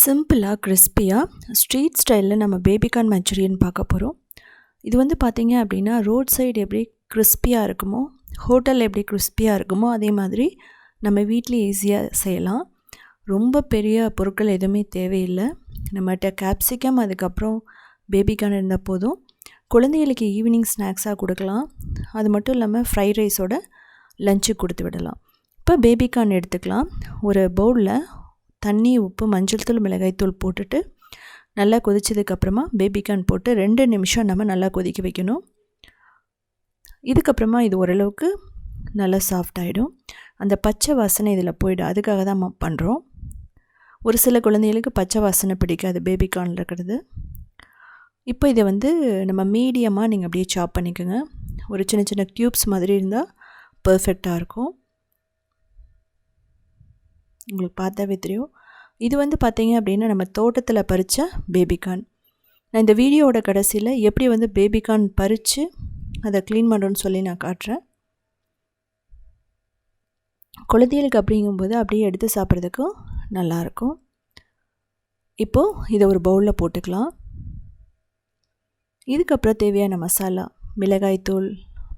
சிம்பிளாக கிறிஸ்பியாக ஸ்ட்ரீட் ஸ்டைலில் நம்ம பேபிகார்ன் மஞ்சூரியன் பார்க்க போகிறோம் இது வந்து பார்த்திங்க அப்படின்னா ரோட் சைடு எப்படி கிறிஸ்பியாக இருக்குமோ ஹோட்டலில் எப்படி கிறிஸ்பியாக இருக்குமோ அதே மாதிரி நம்ம வீட்டில் ஈஸியாக செய்யலாம். ரொம்ப பெரிய பொருட்கள் எதுவுமே தேவையில்லை. நம்மகிட்ட கேப்சிகம் அதுக்கப்புறம் பேபிகார்ன் இருந்தால் போதும். குழந்தைகளுக்கு ஈவினிங் ஸ்நாக்ஸாக கொடுக்கலாம். அது மட்டும் இல்லாமல் ஃப்ரைட் ரைஸோட லஞ்சு கொடுத்து விடலாம். இப்போ பேபிகார்ன் எடுத்துக்கலாம். ஒரு பவுலில் தண்ணி உப்பு மஞ்சள் தூள் மிளகாய்த்தூள் போட்டுட்டு நல்லா கொதித்ததுக்கப்புறமா பேபிகார்ன் போட்டு ரெண்டு நிமிஷம் நம்ம நல்லா கொதிக்க வைக்கணும். இதுக்கப்புறமா இது ஓரளவுக்கு நல்லா சாஃப்ட் ஆகிடும் அந்த பச்சை வாசனை இதில் போயிடும். அதுக்காக தான் நம்ம பண்ணுறோம் ஒரு சில குழந்தைகளுக்கு பச்சை வாசனை பிடிக்காது பேபிகார்னில் இருக்கிறது. இப்போ இதை வந்து நம்ம மீடியமாக நீங்கள் அப்படியே சாப் பண்ணிக்கோங்க. ஒரு சின்ன சின்ன க்யூப்ஸ் மாதிரி இருந்தால் பர்ஃபெக்டாக இருக்கும். உங்களுக்கு பார்த்தாவே தெரியும். இது வந்து பார்த்திங்க அப்படின்னா நம்ம தோட்டத்தில் பறித்த பேபிகார்ன் நான் இந்த வீடியோவோட கடைசியில் எப்படி வந்து பேபிகார்ன் பறித்து அதை க்ளீன் பண்ணுறோன்னு சொல்லி நான் காட்டுறேன். குழந்தைகளுக்கு அப்படிங்கும்போது அப்படியே எடுத்து சாப்பிட்றதுக்கும் நல்லாயிருக்கும். இப்போது இதை ஒரு பவுலில் போட்டுக்கலாம். இதுக்கப்புறம் தேவையான மசாலா மிளகாய்த்தூள்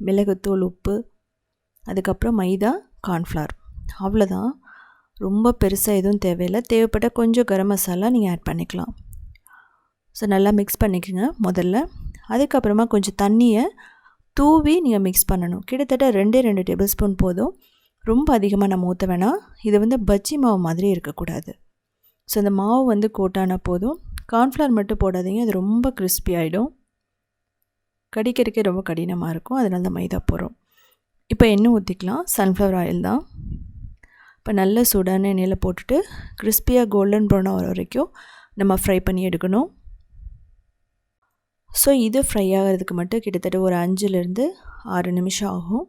மிளகுத்தூள் உப்பு அதுக்கப்புறம் மைதா கார்ன்ஃப்ளவர் அவ்வளோதான் ரொம்ப பெருசாக எதுவும் தேவையில்லை. தேவைப்பட்ட கொஞ்சம் கரம் மசாலா நீங்கள் ஆட் பண்ணிக்கலாம். ஸோ நல்லா மிக்ஸ் பண்ணிக்கோங்க முதல்ல. அதுக்கப்புறமா கொஞ்சம் தண்ணியை தூவி நீங்கள் மிக்ஸ் பண்ணணும். கிட்டத்தட்ட ரெண்டே ரெண்டு டேபிள் ஸ்பூன் போதும். ரொம்ப அதிகமாக நம்ம ஊற்ற வேணாம். இது வந்து பஜ்ஜி மாவு மாதிரி இருக்கக்கூடாது. ஸோ அந்த மாவு வந்து கோட்டான போதும். கார்ன்ஃப்ளவர் மட்டும் போடாதீங்க. அது ரொம்ப கிறிஸ்பி ஆகிடும் கடிக்கிறதுக்கே ரொம்ப கடினமாக இருக்கும். அதனால தான் மைதா போகிறோம் இப்போ எண்ணெய் ஊற்றிக்கலாம் சன்ஃப்ளவர் ஆயில் தான். இப்போ நல்ல சூடான எண்ணெயில் போட்டுட்டு கிறிஸ்பியாக கோல்டன் ப்ரௌன் ஆகிற வரைக்கும் நம்ம ஃப்ரை பண்ணி எடுக்கணும். ஸோ இது ஃப்ரை ஆகிறதுக்கு மட்டும் கிட்டத்தட்ட ஒரு அஞ்சுலேருந்து ஆறு நிமிஷம் ஆகும்.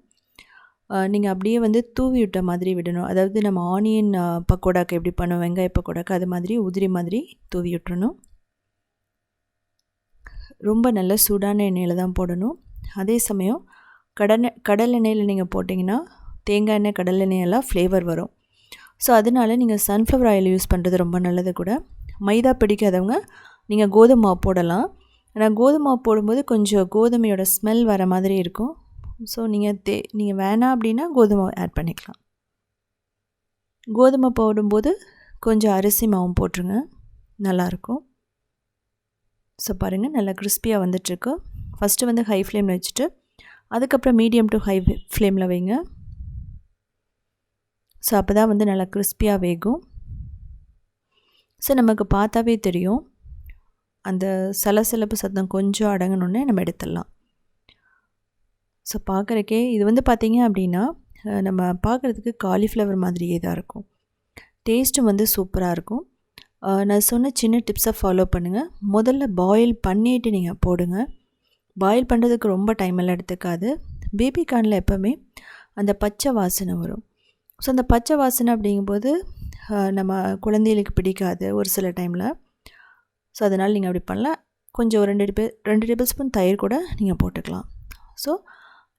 நீங்கள் அப்படியே வந்து தூவி விட்ட மாதிரி விடணும். அதாவது நம்ம ஆனியன் பக்கோடாக்கு எப்படி பண்ணோம் வெங்காய பக்கோடாக்கு அது மாதிரி உதிரி மாதிரி தூவி விட்டுறணும். ரொம்ப நல்ல சூடான எண்ணெயில் தான் போடணும். அதே சமயம் கடனை கடல் எண்ணெயில் நீங்கள் போட்டிங்கன்னா தேங்காய் எண்ணெய் கடல் எண்ணெயெல்லாம் ஃப்ளேவர் வரும். ஸோ அதனால் நீங்கள் சன்ஃப்ளவர் ஆயில் யூஸ் பண்ணுறது ரொம்ப நல்லது கூட. மைதா பிடிக்காதவங்க நீங்கள் கோதுமை மாவு போடலாம். ஆனால் கோதுமை மாவு போடும்போது கொஞ்சம் கோதுமையோட ஸ்மெல் வர மாதிரி இருக்கும். ஸோ நீங்கள் தே நீங்கள் வேணாம் அப்படின்னா கோதுமை ஆட் பண்ணிக்கலாம். கோதுமை போடும்போது கொஞ்சம் அரிசி மாவும் போட்டுருங்க. நல்லாயிருக்கும். ஸோ பாருங்கள் நல்லா கிறிஸ்பியாக வந்துட்டுருக்கு. ஃபஸ்ட்டு வந்து ஹை ஃப்ளேமில் வச்சுட்டு அதுக்கப்புறம் மீடியம் டு ஹை ஃப்ளேமில் வைங்க. ஸோ அப்போ தான் வந்து நல்லா கிறிஸ்பியாக வேகும். ஸோ நமக்கு பார்த்தாவே தெரியும். அந்த சலசலப்பு சத்தம் கொஞ்சம் அடங்கணுன்னே நம்ம எடுத்துடலாம். ஸோ பார்க்குறக்கே இது வந்து பார்த்திங்க அப்படின்னா நம்ம பார்க்குறதுக்கு காலிஃப்ளவர் மாதிரியே தான் இருக்கும். டேஸ்ட்டும் வந்து சூப்பராக இருக்கும். நான் சொன்ன சின்ன டிப்ஸை ஃபாலோ பண்ணுங்கள் முதல்ல பாயில் பண்ணிவிட்டு நீங்கள் போடுங்க. பாயில் பண்ணுறதுக்கு ரொம்ப டைம் எல்லாம் எடுத்துக்காது. பேபி கார்னில் எப்போவுமே அந்த பச்சை வாசனை வரும். ஸோ அந்த பச்சை வாசனை அப்படிங்கும்போது நம்ம குழந்தைகளுக்கு பிடிக்காது ஒரு சில டைமில் ஸோ அதனால் நீங்கள் அப்படி பண்ணலாம் கொஞ்சம் ஒரு ரெண்டு டேபிள் ரெண்டு டேபிள் ஸ்பூன் தயிர் கூட நீங்கள் போட்டுக்கலாம். ஸோ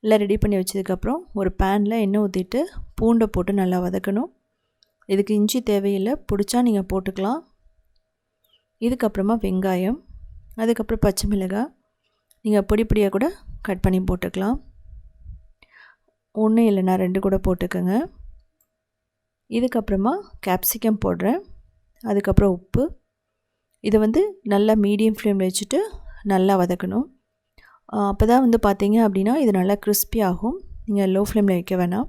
எல்லாம் ரெடி பண்ணி வச்சதுக்கப்புறம் ஒரு பேனில் எண்ணெய் ஊற்றிட்டு பூண்டை போட்டு நல்லா வதக்கணும். இதுக்கு இஞ்சி தேவையில்லை. பிடிச்சா நீங்கள் போட்டுக்கலாம். இதுக்கப்புறமா வெங்காயம் அதுக்கப்புறம் பச்சை மிளகாய். நீங்கள் பொடி பொடியாக கூட கட் பண்ணி போட்டுக்கலாம். ஒன்று இல்லைன்னா ரெண்டு கூட போட்டுக்கோங்க. இதுக்கப்புறமா கேப்சிகம் போடுறேன். அதுக்கப்புறம் உப்பு. இதை வந்து நல்லா மீடியம் ஃப்ளேமில் வச்சுட்டு நல்லா வதக்கணும். அப்போ தான் வந்து பார்த்தீங்க அப்படின்னா இது நல்லா கிறிஸ்பி ஆகும். நீங்கள் லோ ஃப்ளேமில் வைக்க வேணாம்.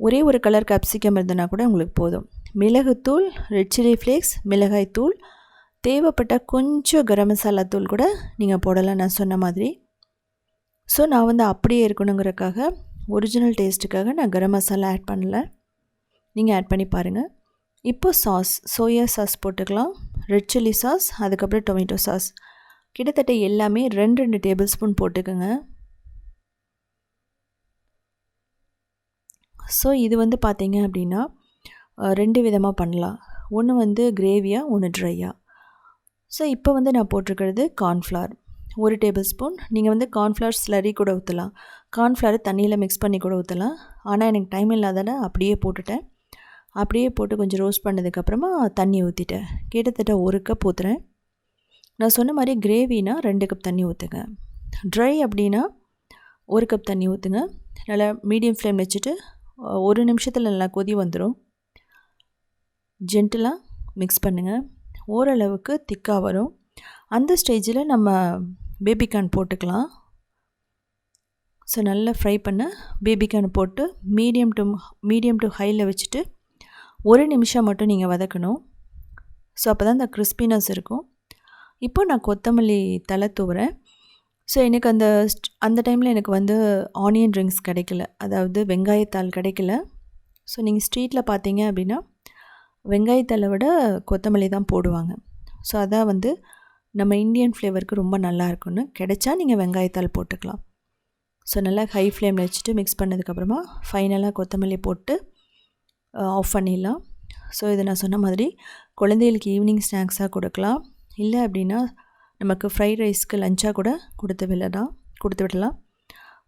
ஒரே ஒரு கலர் கேப்சிகம் இருந்தனா கூட உங்களுக்கு போதும். மிளகுத்தூள் ரெட் சில்லி ஃப்ளேக்ஸ் மிளகாய் தூள். தேவைப்பட்ட கொஞ்சம் கரம் மசாலா தூள் கூட நீங்கள் போடலாம் நான் சொன்ன மாதிரி. ஸோ நான் வந்து அப்படியே இருக்கணுங்கிறக்காக ஒரிஜினல் டேஸ்ட்டுக்காக நான் கரம் மசாலா ஆட் பண்ணல. நீங்கள் ஆட் பண்ணி பாருங்கள் இப்போ சாஸ் சோயா சாஸ் போட்டுக்கலாம். ரெட் சில்லி சாஸ் அதுக்கப்புறம் டொமேட்டோ சாஸ் கிட்டத்தட்ட எல்லாமே ரெண்டு ரெண்டு டேபிள் ஸ்பூன் போட்டுக்கோங்க. ஸோ இது வந்து பார்த்தீங்க அப்படின்னா ரெண்டு விதமாக பண்ணலாம். ஒன்று வந்து கிரேவியாக ஒன்று ட்ரையாக ஸோ இப்போ வந்து நான் போட்டிருக்கிறது கார்ன்ஃப்ளவர் ஒரு டேபிள் ஸ்பூன் நீங்கள் வந்து கார்ன்ஃப்ளவர் ஸ்லரி கூட ஊற்றலாம் கார்ன்ஃப்ளவர் தண்ணியில் மிக்ஸ் பண்ணி கூட ஊற்றலாம் ஆனால் எனக்கு டைம் இல்லாதனால அப்படியே போட்டுட்டேன். அப்படியே போட்டு கொஞ்சம் ரோஸ்ட் பண்ணதுக்கப்புறமா தண்ணி ஊற்றிட்டேன் கிட்டத்தட்ட ஒரு கப் ஊற்றுறேன் நான் சொன்ன மாதிரி கிரேவினா ரெண்டு கப் தண்ணி ஊற்றுங்க ட்ரை அப்படின்னா ஒரு கப் தண்ணி ஊற்றுங்க நல்லா மீடியம் ஃப்ளேம் வச்சுட்டு ஒரு நிமிஷத்தில் நல்லா கொதி வந்துடும் ஜென்டிலாக மிக்ஸ் பண்ணுங்கள் ஓரளவுக்கு திக்காக வரும். அந்த ஸ்டேஜில் நம்ம பேபிகார்ன் போட்டுக்கலாம். ஸோ நல்லா ஃப்ரை பண்ண பேபிகார்ன் போட்டு மீடியம் டு மீடியம் டு ஹையில் வச்சுட்டு ஒரு நிமிஷம் மட்டும் நீங்கள் வதக்கணும். ஸோ அப்போ தான் அந்த கிறிஸ்பினஸ் இருக்கும். இப்போ நான் கொத்தமல்லி தலை தூவுறேன். ஸோ எனக்கு அந்த அந்த டைமில் எனக்கு வந்து ஆனியன் ட்ரிங்க்ஸ் கிடைக்கல. அதாவது வெங்காயத்தாள் கிடைக்கல. ஸோ நீங்கள் ஸ்ட்ரீட்டில் பார்த்தீங்க அப்படின்னா வெங்காயத்தாளை விட கொத்தமல்லி தான் போடுவாங்க. ஸோ அதான் வந்து நம்ம இந்தியன் ஃப்ளேவருக்கு ரொம்ப நல்லா இருக்குன்னு கிடைச்சா நீங்கள் வெங்காயத்தாள் போட்டுக்கலாம். ஸோ நல்லா ஹை ஃப்ளேமில் வச்சுட்டு மிக்ஸ் பண்ணதுக்கப்புறமா ஃபைனலாக கொத்தமல்லி போட்டு ஆஃப் பண்ணிடலாம். ஸோ இதை நான் சொன்ன மாதிரி குழந்தைகளுக்கு ஈவினிங் ஸ்நாக்ஸாக கொடுக்கலாம். இல்லை அப்படின்னா நமக்கு ஃப்ரைட் ரைஸ்க்கு லஞ்சாக கூட கொடுத்து விடலாம் கொடுத்து விடலாம்.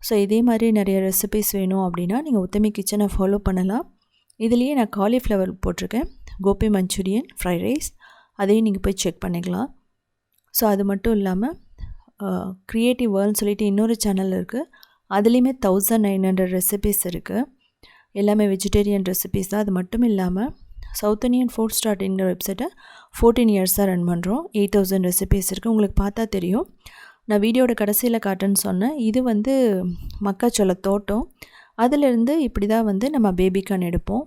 ஸோ இதே மாதிரி நிறைய ரெசிபிஸ் வேணும் அப்படின்னா நீங்கள் உத்தமி கிச்சனை ஃபாலோ பண்ணலாம். இதுலேயே நான் காலிஃப்ளவர் போட்டிருக்கேன். கோபி மஞ்சூரியன் ஃப்ரைட் ரைஸ் அதையும் நீங்கள் போய் செக் பண்ணிக்கலாம். ஸோ அது மட்டும் இல்லாமல் க்ரியேட்டிவ் வேர்ல்னு சொல்லிட்டு இன்னொரு சேனல் இருக்குது அதுலேயுமே தௌசண்ட் நைன் ஹண்ட்ரட் ரெசிபிஸ் இருக்குது எல்லாமே வெஜிடேரியன் ரெசிபீஸ் தான். அது மட்டும் இல்லாமல் சவுத் இண்டியன் ஃபுட் ஸ்டார்ட்ங்கிற வெப்சைட்டை ஃபோர்டீன் இயர்ஸாக ரன் பண்ணுறோம் எயிட் தௌசண்ட் ரெசிபீஸ் இருக்குது உங்களுக்கு பார்த்தா தெரியும். நான் வீடியோட கடைசியில் காட்டுன்னு சொன்னேன். இது வந்து மக்காச்சோள தோட்டம் அதிலிருந்து இப்படி தான் வந்து நம்ம பேபிகான் எடுப்போம்.